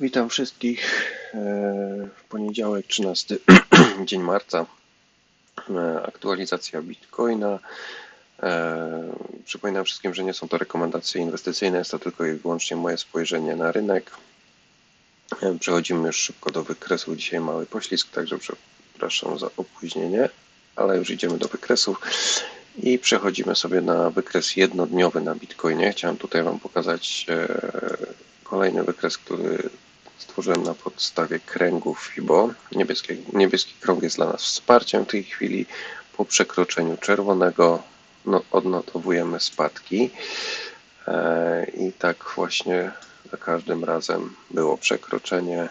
Witam wszystkich e, w poniedziałek 13 dzień marca. E, Aktualizacja Bitcoina. E, Przypominam wszystkim, że nie są to rekomendacje inwestycyjne, jest to tylko i wyłącznie moje spojrzenie na rynek. Przechodzimy już szybko do wykresu. Dzisiaj mały poślizg, także przepraszam za opóźnienie, ale już idziemy do wykresów i przechodzimy sobie na wykres jednodniowy na Bitcoinie. Chciałem tutaj Wam pokazać kolejny wykres, który stworzyłem na podstawie kręgów FIBO. Niebieski, niebieski krąg jest dla nas wsparciem w tej chwili. Po przekroczeniu czerwonego no, odnotowujemy spadki. E, I tak właśnie za każdym razem było przekroczenie,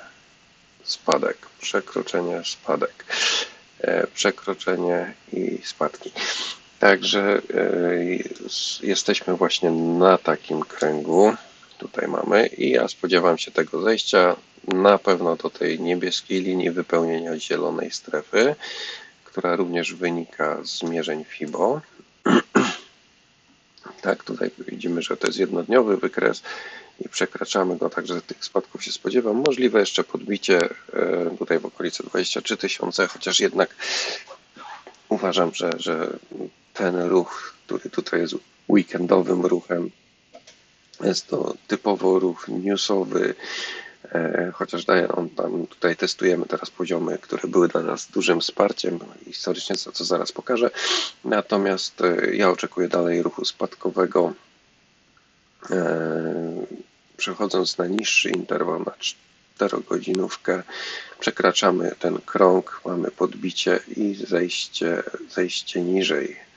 spadek, przekroczenie, spadek, e, przekroczenie i spadki. Także e, jesteśmy właśnie na takim kręgu. Tutaj mamy i ja spodziewam się tego zejścia na pewno do tej niebieskiej linii wypełnienia zielonej strefy, która również wynika z mierzeń FIBO. tak, tutaj widzimy, że to jest jednodniowy wykres i przekraczamy go, także tych spadków się spodziewam. Możliwe jeszcze podbicie e, tutaj w okolicy 23 tysiące, chociaż jednak uważam, że, że ten ruch, który tutaj jest weekendowym ruchem, jest to typowo ruch newsowy, chociaż daje on tam, tutaj testujemy teraz poziomy, które były dla nas dużym wsparciem historycznie, co, co zaraz pokażę. Natomiast e, ja oczekuję dalej ruchu spadkowego. E, przechodząc na niższy interwał, na 4-godzinówkę, przekraczamy ten krąg, mamy podbicie i zejście, zejście niżej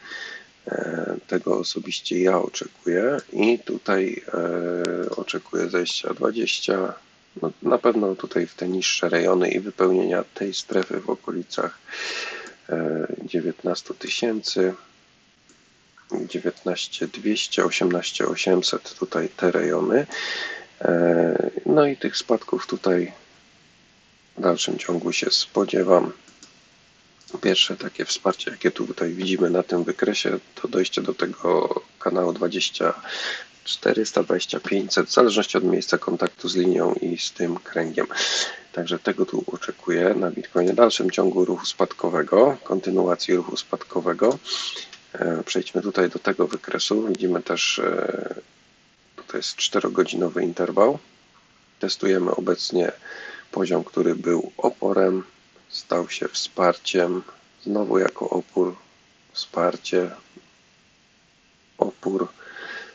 E, tego osobiście ja oczekuję i tutaj e, oczekuję zejścia 20. No, na pewno tutaj w te niższe rejony i wypełnienia tej strefy w okolicach 19 e, tysięcy. 19 200, 18 800 tutaj te rejony. No i tych spadków tutaj w dalszym ciągu się spodziewam. Pierwsze takie wsparcie, jakie tutaj widzimy na tym wykresie, to dojście do tego kanału 20 400, 20, 500, w zależności od miejsca kontaktu z linią i z tym kręgiem. Także tego tu oczekuję na Bitcoinie. Dalszym ciągu ruchu spadkowego, kontynuacji ruchu spadkowego. E, przejdźmy tutaj do tego wykresu. Widzimy też, e, tutaj jest 4-godzinowy interwał. Testujemy obecnie poziom, który był oporem stał się wsparciem, znowu jako opór, wsparcie, opór,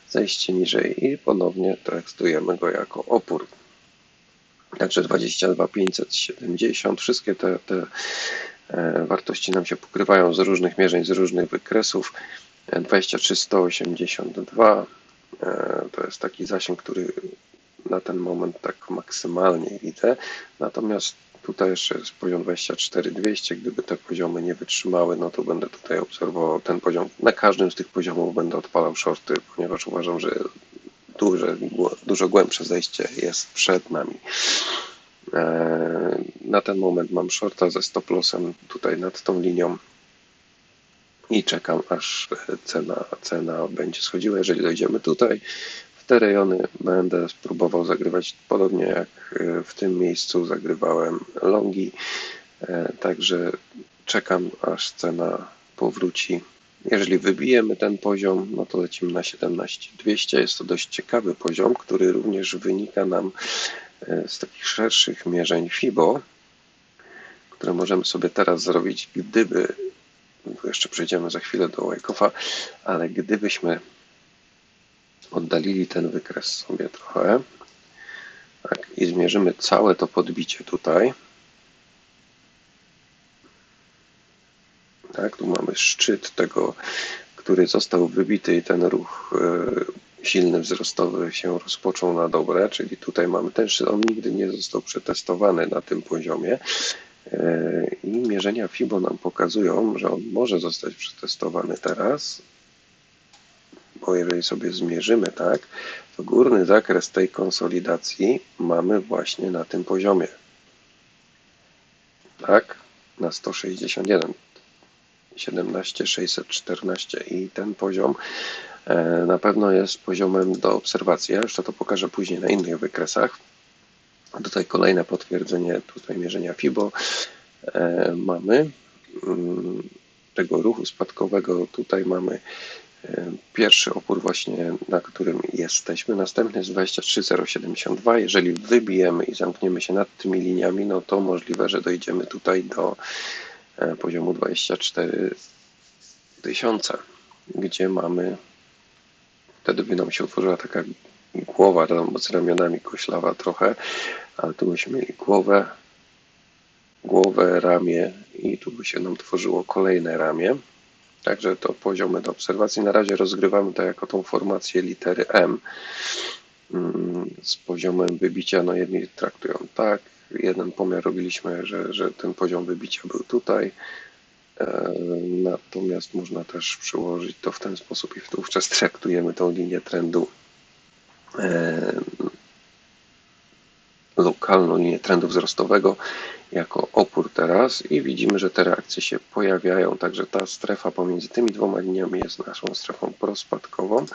zejście niżej i ponownie traktujemy go jako opór. Także 22 570, wszystkie te, te e, wartości nam się pokrywają z różnych mierzeń, z różnych wykresów. 23 182 e, to jest taki zasięg, który na ten moment tak maksymalnie widzę. Natomiast Tutaj jeszcze jest poziom 24200. Gdyby te poziomy nie wytrzymały, no to będę tutaj obserwował ten poziom. Na każdym z tych poziomów będę odpalał shorty, ponieważ uważam, że duże, dużo głębsze zejście jest przed nami. E, na ten moment mam shorta ze stop lossem tutaj nad tą linią i czekam aż cena, cena będzie schodziła. Jeżeli dojdziemy tutaj, te rejony będę spróbował zagrywać podobnie jak e, w tym miejscu zagrywałem longi. E, także czekam aż cena powróci. Jeżeli wybijemy ten poziom, no to lecimy na 17200. Jest to dość ciekawy poziom, który również wynika nam e, z takich szerszych mierzeń FIBO, które możemy sobie teraz zrobić, gdyby, jeszcze przejdziemy za chwilę do Wyckoff'a, ale gdybyśmy oddalili ten wykres sobie trochę. Tak, I zmierzymy całe to podbicie tutaj. Tak, tu mamy szczyt tego, który został wybity i ten ruch e, silny wzrostowy się rozpoczął na dobre, czyli tutaj mamy ten szczyt, on nigdy nie został przetestowany na tym poziomie e, i mierzenia FIBO nam pokazują, że on może zostać przetestowany teraz, bo jeżeli sobie zmierzymy tak, to górny zakres tej konsolidacji mamy właśnie na tym poziomie. Tak, na 161, 17, 614 i ten poziom e, na pewno jest poziomem do obserwacji. Ja jeszcze to pokażę później na innych wykresach. Tutaj kolejne potwierdzenie tutaj mierzenia FIBO e, mamy. Mm, tego ruchu spadkowego tutaj mamy pierwszy opór właśnie, na którym jesteśmy. Następny jest 23072. Jeżeli wybijemy i zamkniemy się nad tymi liniami, no to możliwe, że dojdziemy tutaj do e, poziomu 24 tysiące, gdzie mamy wtedy by nam się utworzyła taka głowa z ramionami koślawa trochę, ale tu byśmy mieli głowę, głowę, ramię i tu by się nam tworzyło kolejne ramię. Także to poziomy do obserwacji. Na razie rozgrywamy to jako tą formację litery M mm, z poziomem wybicia. No jedni traktują tak, jeden pomiar robiliśmy, że, że ten poziom wybicia był tutaj, e, natomiast można też przełożyć to w ten sposób i wówczas traktujemy tą linię trendu e, lokalną linię trendu wzrostowego jako opór teraz i widzimy, że te reakcje się pojawiają, także ta strefa pomiędzy tymi dwoma liniami jest naszą strefą prospadkową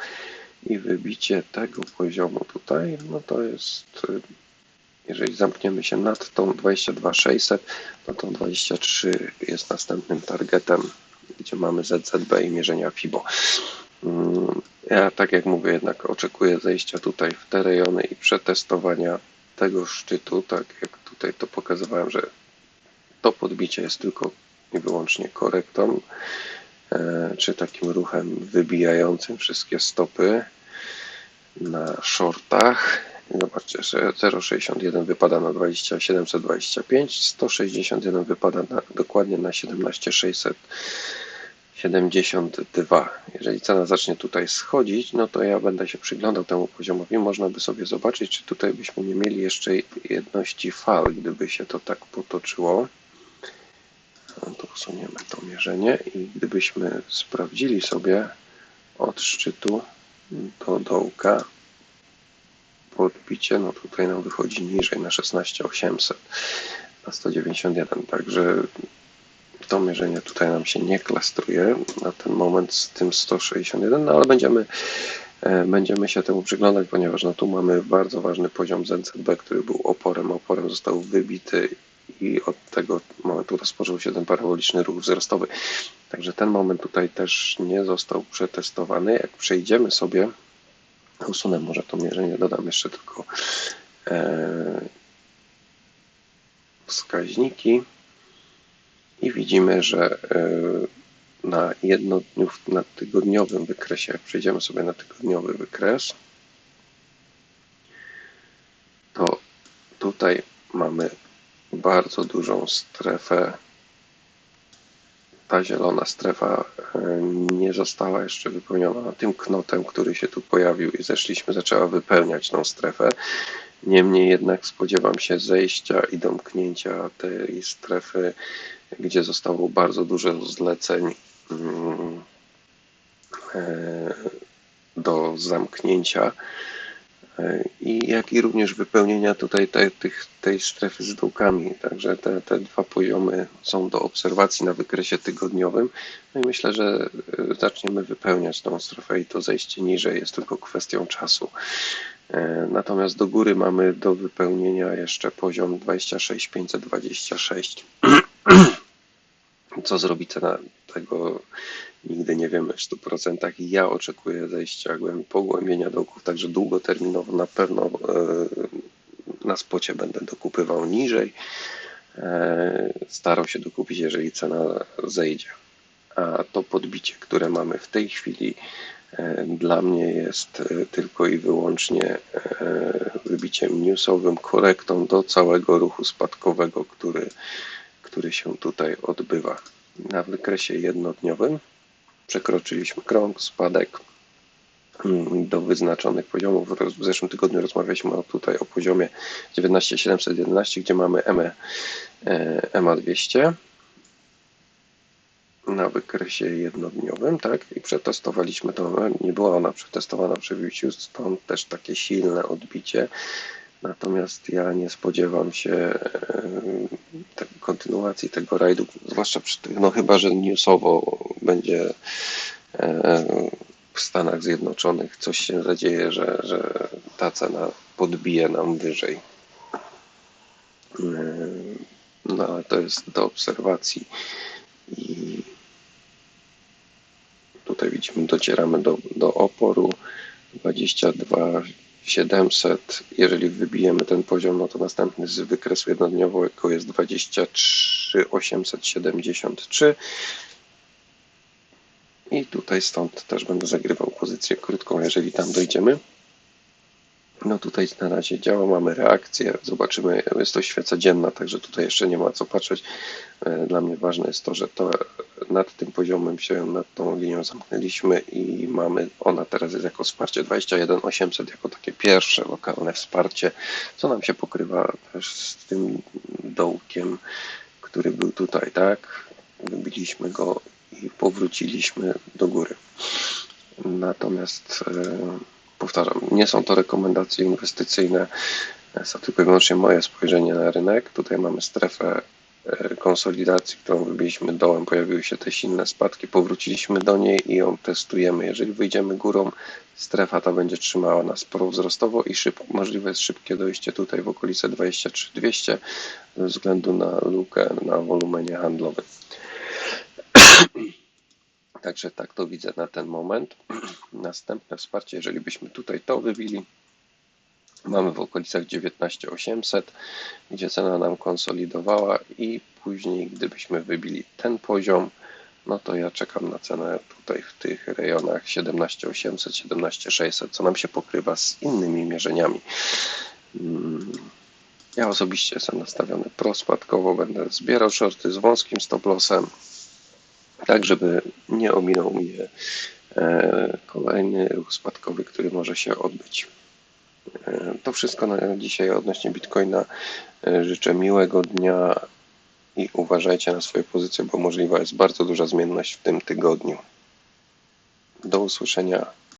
i wybicie tego poziomu tutaj, no to jest, jeżeli zamkniemy się nad tą 22600, no to 23 jest następnym targetem, gdzie mamy ZZB i mierzenia FIBO. Mm, ja, tak jak mówię, jednak oczekuję zejścia tutaj w te rejony i przetestowania tego szczytu, tak jak tutaj to pokazywałem, że to podbicie jest tylko i wyłącznie korektą, e, czy takim ruchem wybijającym wszystkie stopy na shortach. Zobaczcie, że 0,61 wypada na 2725, 161 wypada na, dokładnie na 17600. 72. Jeżeli cena zacznie tutaj schodzić, no to ja będę się przyglądał temu poziomowi. Można by sobie zobaczyć, czy tutaj byśmy nie mieli jeszcze jedności fal, gdyby się to tak potoczyło. No to usuniemy to mierzenie i gdybyśmy sprawdzili sobie od szczytu do dołka podbicie, no tutaj nam wychodzi niżej na 16800 na 191, także to mierzenie tutaj nam się nie klastruje na ten moment z tym 161, no ale będziemy, e, będziemy się temu przyglądać, ponieważ no tu mamy bardzo ważny poziom ZNCB, który był oporem, oporem został wybity i od tego momentu rozpoczął się ten paraboliczny ruch wzrostowy. Także ten moment tutaj też nie został przetestowany. Jak przejdziemy sobie, usunę może to mierzenie, dodam jeszcze tylko e, wskaźniki i widzimy, że e, na jednodniów, na tygodniowym wykresie, jak przejdziemy sobie na tygodniowy wykres, to tutaj mamy bardzo dużą strefę. Ta zielona strefa e, nie została jeszcze wypełniona tym knotem, który się tu pojawił i zeszliśmy, zaczęła wypełniać tą strefę. Niemniej jednak spodziewam się zejścia i domknięcia tej strefy gdzie zostało bardzo dużo zleceń mm, e, do zamknięcia e, i jak i również wypełnienia tutaj tej, tych, tej strefy z dołkami. Także te, te dwa poziomy są do obserwacji na wykresie tygodniowym. No i myślę, że e, zaczniemy wypełniać tą strefę i to zejście niżej jest tylko kwestią czasu. Natomiast do góry mamy do wypełnienia jeszcze poziom 26526. Co zrobi cena tego nigdy nie wiemy w 100%. Ja oczekuję zejścia pogłębienia dołków, także długoterminowo na pewno e, na spocie będę dokupywał niżej. E, starał się dokupić, jeżeli cena zejdzie. A to podbicie, które mamy w tej chwili, e, dla mnie jest tylko i wyłącznie wybiciem newsowym, korektą do całego ruchu spadkowego, który który się tutaj odbywa. Na wykresie jednodniowym przekroczyliśmy krąg, spadek mm, do wyznaczonych poziomów. W zeszłym tygodniu rozmawialiśmy tutaj o poziomie 19711, gdzie mamy EMA, EMA 200 na wykresie jednodniowym, tak? I przetestowaliśmy to. Nie była ona przetestowana przy wybiciu, stąd też takie silne odbicie. Natomiast ja nie spodziewam się e, kontynuacji tego rajdu, zwłaszcza przy tych, no chyba, że newsowo będzie e, w Stanach Zjednoczonych coś się zadzieje, że, że ta cena podbije nam wyżej. Yy, No ale to jest do obserwacji i tutaj widzimy, docieramy do, do oporu 22 700. Jeżeli wybijemy ten poziom, no to następny z wykresu jednodniowego jest 23 873. I tutaj stąd też będę zagrywał pozycję krótką, jeżeli tam dojdziemy. No tutaj na razie działa, mamy reakcję, zobaczymy, jest to świeca dzienna, także tutaj jeszcze nie ma co patrzeć. E, Dla mnie ważne jest to, że to nad tym poziomem się, nad tą linią zamknęliśmy i mamy, ona teraz jest jako wsparcie 21 800, jako takie pierwsze lokalne wsparcie, co nam się pokrywa też z tym dołkiem, który był tutaj, tak? Wybiliśmy go i powróciliśmy do góry. Natomiast e, powtarzam, nie są to rekomendacje inwestycyjne, jest to tylko i wyłącznie moje spojrzenie na rynek. Tutaj mamy strefę e, konsolidacji, którą wybiliśmy dołem, pojawiły się te silne spadki, powróciliśmy do niej i ją testujemy. Jeżeli wyjdziemy górą, strefa ta będzie trzymała nas prowzrostowo i szyb, możliwe jest szybkie dojście tutaj w okolice 23-200 ze względu na lukę na wolumenie handlowym. Także tak to widzę na ten moment. Następne wsparcie, jeżeli byśmy tutaj to wybili, mamy w okolicach 19800, gdzie cena nam konsolidowała i później gdybyśmy wybili ten poziom, no to ja czekam na cenę tutaj w tych rejonach 17800, 17600, co nam się pokrywa z innymi mierzeniami. Mm, Ja osobiście jestem nastawiony prospadkowo, będę zbierał shorty z wąskim stop lossem, tak żeby nie ominął mnie e, kolejny ruch spadkowy, który może się odbyć. E, To wszystko na dzisiaj odnośnie Bitcoina. E, Życzę miłego dnia i uważajcie na swoje pozycje, bo możliwa jest bardzo duża zmienność w tym tygodniu. Do usłyszenia